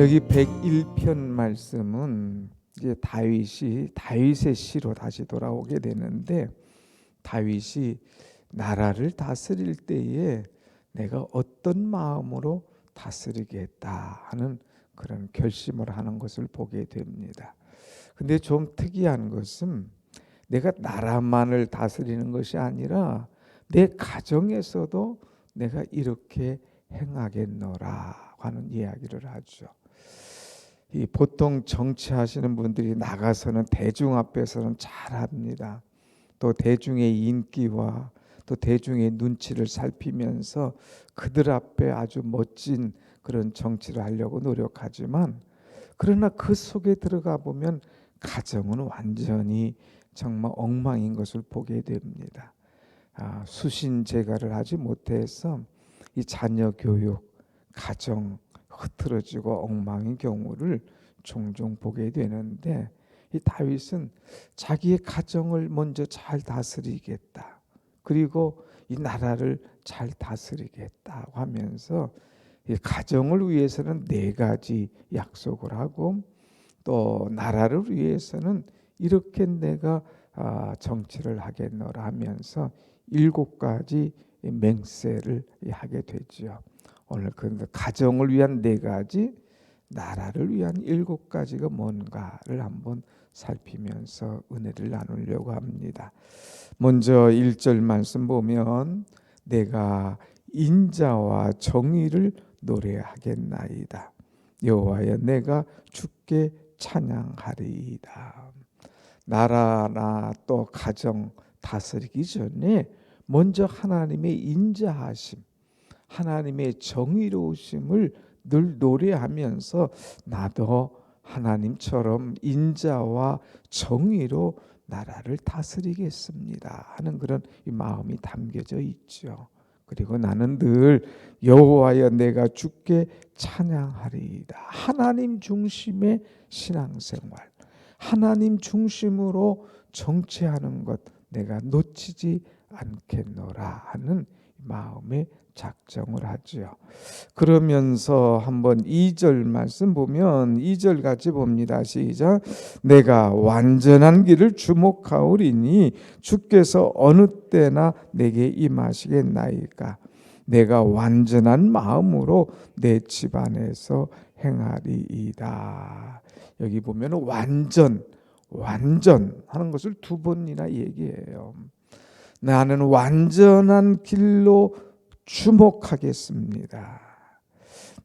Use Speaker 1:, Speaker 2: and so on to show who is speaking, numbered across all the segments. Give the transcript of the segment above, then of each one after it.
Speaker 1: 오늘 여기 101편 말씀은 이제 다윗이 다윗의 시로 다시 돌아오게 되는데 다윗이 나라를 다스릴 때에 내가 어떤 마음으로 다스리겠다 하는 그런 결심을 하는 것을 보게 됩니다. 근데 좀 특이한 것은 내가 나라만을 다스리는 것이 아니라 내 가정에서도 내가 이렇게 행하겠노라 하는 이야기를 하죠. 이 보통 정치하시는 분들이 나가서는 대중 앞에서는 잘합니다. 또 대중의 인기와 또 대중의 눈치를 살피면서 그들 앞에 아주 멋진 그런 정치를 하려고 노력하지만 그러나 그 속에 들어가 보면 가정은 완전히 정말 엉망인 것을 보게 됩니다. 아, 수신 제가를 하지 못해서 이 자녀 교육, 가정 흐트러지고 엉망인 경우를 종종 보게 되는데 이 다윗은 자기의 가정을 먼저 잘 다스리겠다. 그리고 이 나라를 잘 다스리겠다고 하면서 이 가정을 위해서는 네 가지 약속을 하고 또 나라를 위해서는 이렇게 내가 아, 정치를 하겠노라 하면서 일곱 가지 맹세를 하게 되지요. 오늘 그 가정을 위한 네 가지, 나라를 위한 일곱 가지가 뭔가를 한번 살피면서 은혜를 나누려고 합니다. 먼저 1절 말씀 보면 내가 인자와 정의를 노래하겠나이다. 여호와여 내가 주께 찬양하리이다. 나라나 또 가정 다스리기 전에 먼저 하나님의 인자하심, 하나님의 정의로우심을 늘 노래하면서 나도 하나님처럼 인자와 정의로 나라를 다스리겠습니다 하는 그런 마음이 담겨져 있죠. 그리고 나는 늘 여호와여 내가 주께 찬양하리이다. 하나님 중심의 신앙생활, 하나님 중심으로 정치하는 것 내가 놓치지 않겠노라 하는 마음의 작정을 하지요. 그러면서 한번 2절 말씀 보면 2절 같이 봅니다. 시작. 내가 완전한 길을 주목하오리니 주께서 어느 때나 내게 임하시겠나이까. 내가 완전한 마음으로 내 집안에서 행하리이다. 여기 보면 완전 완전 하는 것을 두 번이나 얘기해요. 나는 완전한 길로 주목하겠습니다.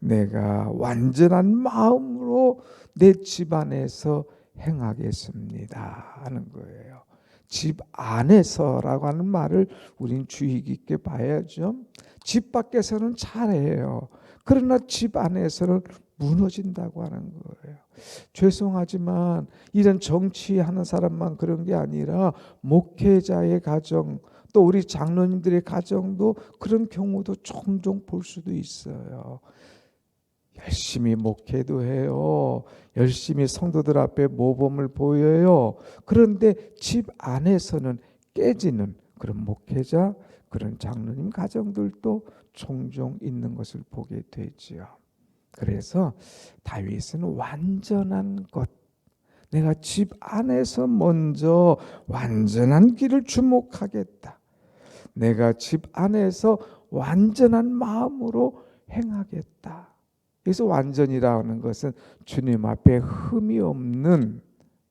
Speaker 1: 내가 완전한 마음으로 내 집안에서 행하겠습니다. 하는 거예요. 집 안에서라고 하는 말을 우린 주의 깊게 봐야죠. 집 밖에서는 잘해요. 그러나 집 안에서는 무너진다고 하는 거예요. 죄송하지만 이런 정치하는 사람만 그런 게 아니라 목회자의 가정 또 우리 장로님들의 가정도 그런 경우도 종종 볼 수도 있어요. 열심히 목회도 해요. 열심히 성도들 앞에 모범을 보여요. 그런데 집 안에서는 깨지는 그런 목회자, 그런 장로님 가정들도 종종 있는 것을 보게 되지요. 그래서 다윗은 완전한 것, 내가 집 안에서 먼저 완전한 길을 주목하겠다. 내가 집 안에서 완전한 마음으로 행하겠다. 그래서 완전이라는 것은 주님 앞에 흠이 없는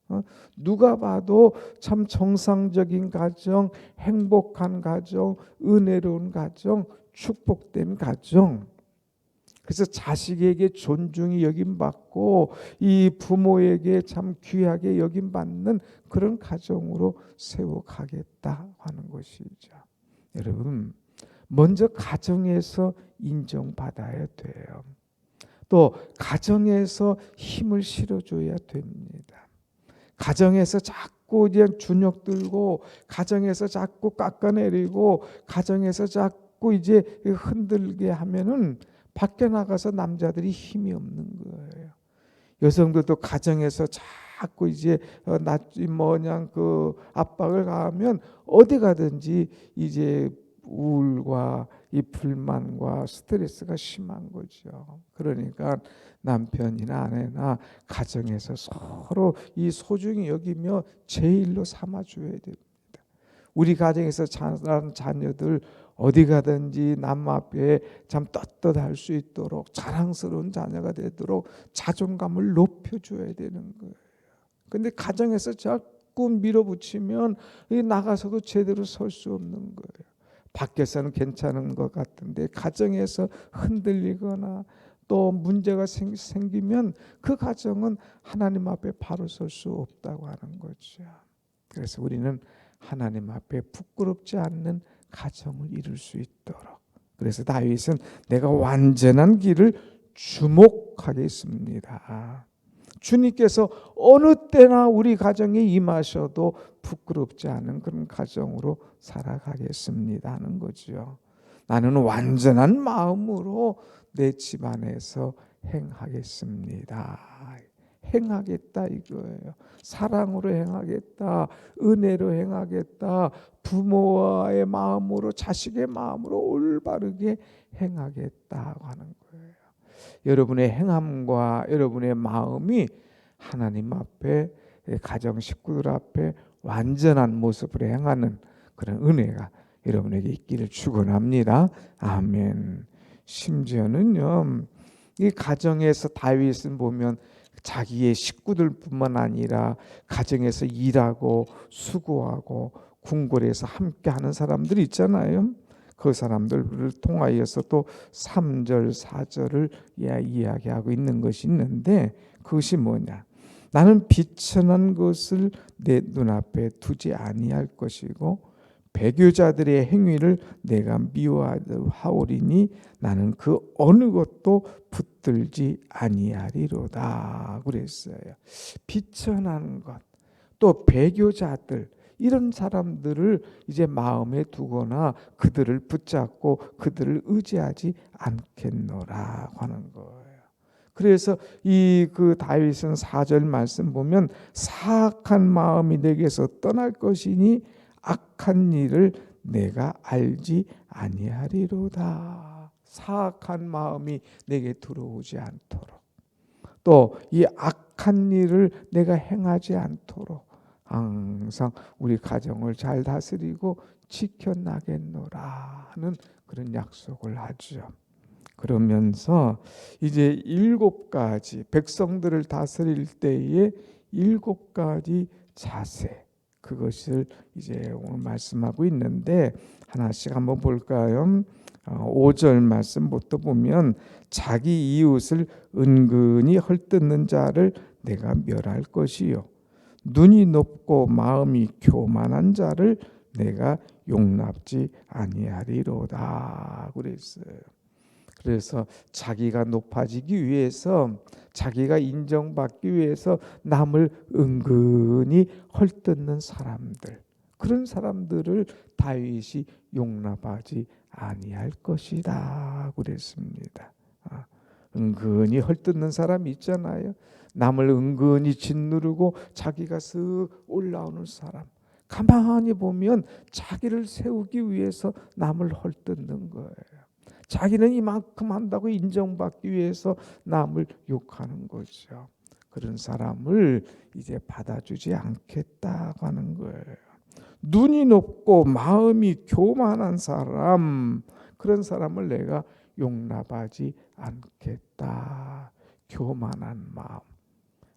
Speaker 1: 어, 누가 봐도 참 정상적인 가정, 행복한 가정, 은혜로운 가정, 축복된 가정. 그래서 자식에게 존중이 여김받고 이 부모에게 참 귀하게 여김받는 그런 가정으로 세워가겠다 하는 것이죠. 여러분, 먼저 가정에서 인정받아야 돼요. 또 가정에서 힘을 실어줘야 됩니다. 가정에서 자꾸 이제 준역 들고 가정에서 자꾸 깎아내리고 가정에서 자꾸 이제 흔들게 하면은 밖에 나가서 남자들이 힘이 없는 거예요. 여성들도 가정에서 자꾸 이제 나 뭐냐 그 압박을 가하면 어디 가든지 이제 우울과 이 불만과 스트레스가 심한 거죠. 그러니까 남편이나 아내나 가정에서 서로 이 소중히 여기며 제일로 삼아줘야 됩니다. 우리 가정에서 자란 자녀들 어디 가든지 남 앞에 참 떳떳할 수 있도록 자랑스러운 자녀가 되도록 자존감을 높여줘야 되는 거예요. 근데 가정에서 자꾸 밀어붙이면 나가서도 제대로 설 수 없는 거예요. 밖에서는 괜찮은 것 같은데 가정에서 흔들리거나 또 문제가 생, 생기면 그 가정은 하나님 앞에 바로 설 수 없다고 하는 거죠. 그래서 우리는 하나님 앞에 부끄럽지 않는 가정을 이룰 수 있도록. 그래서 다윗은 내가 완전한 길을 주목하겠습니다. 주님께서 어느 때나 우리 가정에 임하셔도 부끄럽지 않은 그런 가정으로 살아가겠습니다 하는 거죠. 나는 완전한 마음으로 내 집안에서 행하겠습니다. 행하겠다 이거예요. 사랑으로 행하겠다. 은혜로 행하겠다. 부모와의 마음으로 자식의 마음으로 올바르게 행하겠다고 하는 거예요. 여러분의 행함과 여러분의 마음이 하나님 앞에 가정 식구들 앞에 완전한 모습으로 행하는 그런 은혜가 여러분에게 있기를 축원합니다. 아멘. 심지어는요. 이 가정에서 다윗은 보면 자기의 식구들뿐만 아니라 가정에서 일하고 수고하고 궁궐에서 함께 하는 사람들이 있잖아요. 그 사람들을 통하여서 또 3절, 4절을 이야기하고 있는 것이 있는데 그것이 뭐냐? 나는 비천한 것을 내 눈앞에 두지 아니할 것이고 배교자들의 행위를 내가 미워하오리니 나는 그 어느 것도 붙들지 아니하리로다 그랬어요. 비천한 것, 또 배교자들 이런 사람들을 이제 마음에 두거나 그들을 붙잡고 그들을 의지하지 않겠노라 하는 거예요. 그래서 이 그 다윗은 4절 말씀 보면 사악한 마음이 내게서 떠날 것이니 악한 일을 내가 알지 아니하리로다. 사악한 마음이 내게 들어오지 않도록 또 이 악한 일을 내가 행하지 않도록 항상 우리 가정을 잘 다스리고 지켜나겠노라 하는 그런 약속을 하죠. 그러면서 이제 일곱 가지 백성들을 다스릴 때에 일곱 가지 자세 그것을 이제 오늘 말씀하고 있는데 하나씩 한번 볼까요? 5절 어, 말씀부터 보면 자기 이웃을 은근히 헐뜯는 자를 내가 멸할 것이요 눈이 높고 마음이 교만한 자를 내가 용납지 아니하리로다 그랬어요. 그래서 자기가 높아지기 위해서 자기가 인정받기 위해서 남을 은근히 헐뜯는 사람들 그런 사람들을 다윗이 용납하지 아니할 것이다 그랬습니다. 아, 은근히 헐뜯는 사람 있잖아요. 남을 은근히 짓누르고 자기가 쓱 올라오는 사람. 가만히 보면 자기를 세우기 위해서 남을 헐뜯는 거예요. 자기는 이만큼 한다고 인정받기 위해서 남을 욕하는 거죠. 그런 사람을 이제 받아주지 않겠다고 하는 거예요. 눈이 높고 마음이 교만한 사람, 그런 사람을 내가 용납하지 않겠다. 교만한 마음.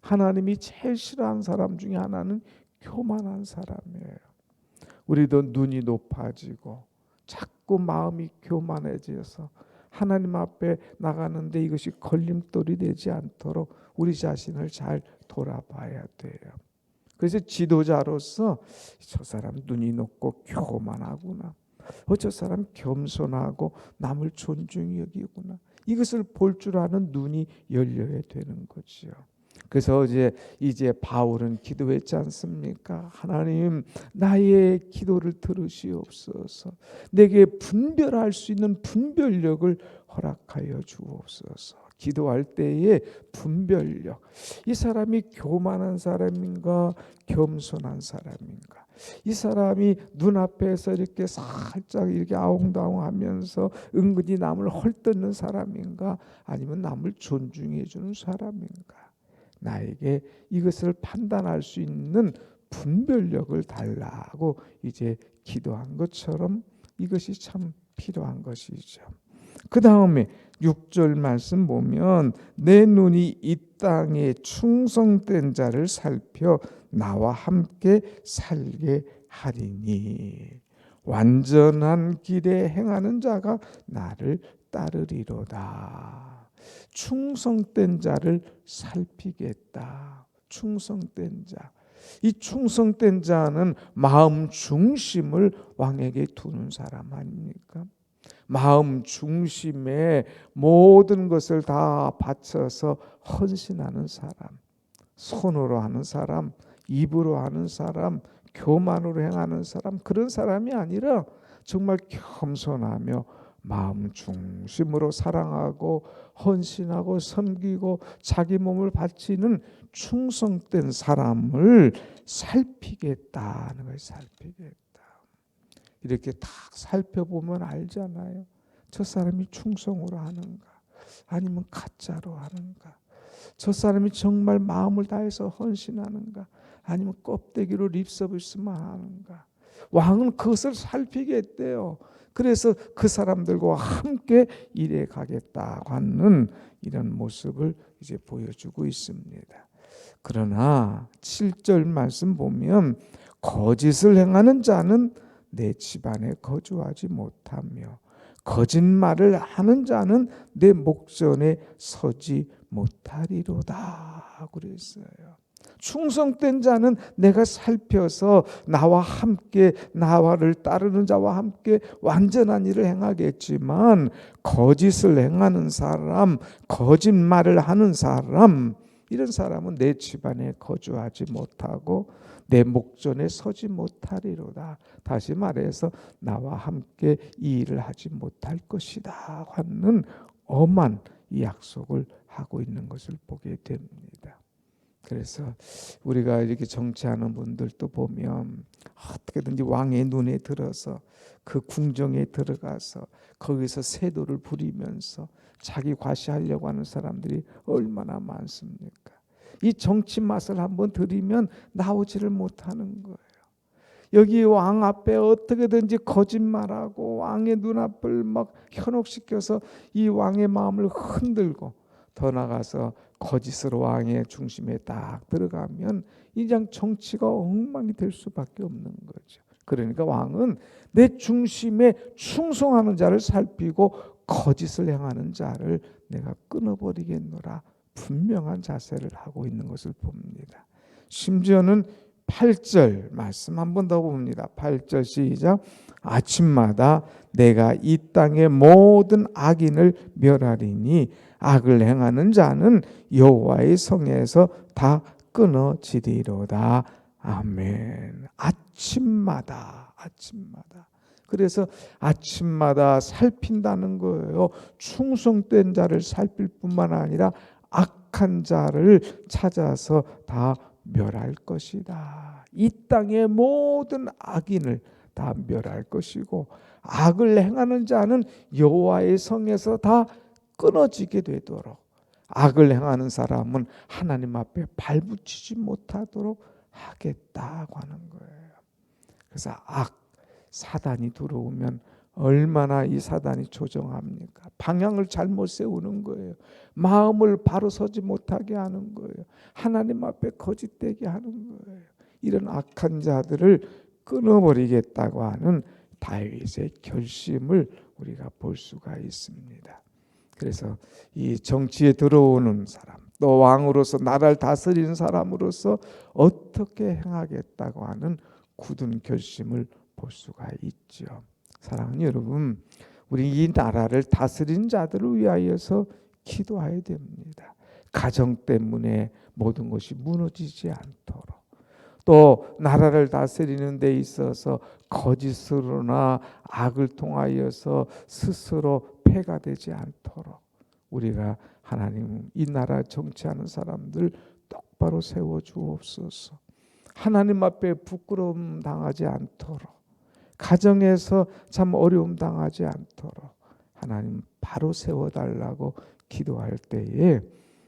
Speaker 1: 하나님이 제일 싫어하는 사람 중에 하나는 교만한 사람이에요. 우리도 눈이 높아지고 자꾸 마음이 교만해져서 하나님 앞에 나가는데 이것이 걸림돌이 되지 않도록 우리 자신을 잘 돌아봐야 돼요. 그래서 지도자로서 저 사람 눈이 높고 교만하구나. 어, 저 사람 겸손하고 남을 존중히 여기구나. 이것을 볼 줄 아는 눈이 열려야 되는 거죠. 그래서 이제 이제 바울은 기도했지 않습니까? 하나님 나의 기도를 들으시옵소서. 내게 분별할 수 있는 분별력을 허락하여 주옵소서. 기도할 때에 분별력. 이 사람이 교만한 사람인가 겸손한 사람인가? 이 사람이 눈앞에서 이렇게 살짝 이렇게 아웅다웅하면서 은근히 남을 헐뜯는 사람인가 아니면 남을 존중해 주는 사람인가 나에게 이것을 판단할 수 있는 분별력을 달라고 이제 기도한 것처럼 이것이 참 필요한 것이죠. 그 다음에 6절 말씀 보면 내 눈이 이 땅에 충성된 자를 살펴 나와 함께 살게 하리니 완전한 길에 행하는 자가 나를 따르리로다. 충성된 자를 살피겠다. 충성된 자. 이 충성된 자는 마음 중심을 왕에게 두는 사람 아닙니까? 마음 중심에 모든 것을 다 바쳐서 헌신하는 사람, 손으로 하는 사람, 입으로 하는 사람, 교만으로 행하는 사람 그런 사람이 아니라 정말 겸손하며 마음 중심으로 사랑하고 헌신하고 섬기고 자기 몸을 바치는 충성된 사람을 살피겠다는 걸 살피겠다. 이렇게 딱 살펴보면 알잖아요. 저 사람이 충성으로 하는가 아니면 가짜로 하는가 저 사람이 정말 마음을 다해서 헌신하는가 아니면 껍데기로 립서비스만 하는가 왕은 그것을 살피겠대요. 그래서 그 사람들과 함께 일해 가겠다고 하는 이런 모습을 이제 보여주고 있습니다. 그러나 7절 말씀 보면 거짓을 행하는 자는 내 집안에 거주하지 못하며 거짓말을 하는 자는 내 목전에 서지 못하리로다 그랬어요. 충성된 자는 내가 살펴서 나와 함께 나와를 따르는 자와 함께 완전한 일을 행하겠지만 거짓을 행하는 사람, 거짓말을 하는 사람 이런 사람은 내 집안에 거주하지 못하고 내 목전에 서지 못하리로다. 다시 말해서 나와 함께 이 일을 하지 못할 것이다 하는 엄한 이 약속을 하고 있는 것을 보게 됩니다. 그래서 우리가 이렇게 정치하는 분들도 보면 어떻게든지 왕의 눈에 들어서 그 궁정에 들어가서 거기서 세도를 부리면서 자기 과시하려고 하는 사람들이 얼마나 많습니까? 이 정치 맛을 한번 들이면 나오지를 못하는 거예요. 여기 왕 앞에 어떻게든지 거짓말하고 왕의 눈앞을 막 현혹시켜서 이 왕의 마음을 흔들고 더 나가서 거짓으로 왕의 중심에 딱 들어가면 이장 정치가 엉망이 될 수밖에 없는 거죠. 그러니까 왕은 내 중심에 충성하는 자를 살피고 거짓을 행하는 자를 내가 끊어버리겠노라 분명한 자세를 하고 있는 것을 봅니다. 심지어는 8절 말씀 한 번 더 봅니다. 8절 시작. 아침마다 내가 이 땅의 모든 악인을 멸하리니 악을 행하는 자는 여호와의 성에서 다 끊어지리로다. 아멘. 아침마다 아침마다 그래서 아침마다 살핀다는 거예요. 충성된 자를 살필 뿐만 아니라 악한 자를 찾아서 다 멸할 것이다. 이 땅의 모든 악인을 다 멸할 것이고 악을 행하는 자는 여호와의 성에서 다 끊어지게 되도록 악을 행하는 사람은 하나님 앞에 발붙이지 못하도록 하겠다고 하는 거예요. 그래서 악 사단이 들어오면 얼마나 이 사단이 조정합니까? 방향을 잘못 세우는 거예요. 마음을 바로 서지 못하게 하는 거예요. 하나님 앞에 거짓되게 하는 거예요. 이런 악한 자들을 끊어버리겠다고 하는 다윗의 결심을 우리가 볼 수가 있습니다. 그래서 이 정치에 들어오는 사람, 또 왕으로서 나라를 다스리는 사람으로서 어떻게 행하겠다고 하는 굳은 결심을 볼 수가 있죠. 사랑하는 여러분, 우리 이 나라를 다스린 자들을 위하여서 기도해야 됩니다. 가정 때문에 모든 것이 무너지지 않도록 또 나라를 다스리는 데 있어서 거짓으로나 악을 통하여서 스스로 패가 되지 않도록 우리가 하나님 이 나라 정치하는 사람들 똑바로 세워 주옵소서. 하나님 앞에 부끄러움 당하지 않도록 가정에서 참 어려움 당하지 않도록 하나님 바로 세워달라고 기도할 때에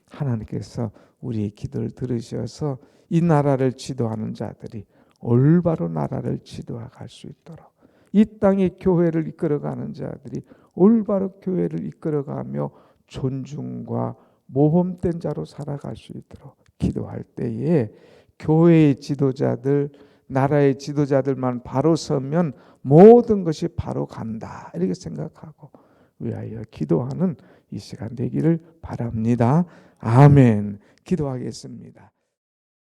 Speaker 1: 하나님께서 우리의 기도를 들으셔서 이 나라를 지도하는 자들이 올바로 나라를 지도할 수 있도록 이 땅의 교회를 이끌어가는 자들이 올바로 교회를 이끌어가며 존중과 모범된 자로 살아갈 수 있도록 기도할 때에 교회의 지도자들, 나라의 지도자들만 바로 서면 모든 것이 바로 간다. 이렇게 생각하고 위하여 기도하는 이 시간 되기를 바랍니다. 아멘. 기도하겠습니다.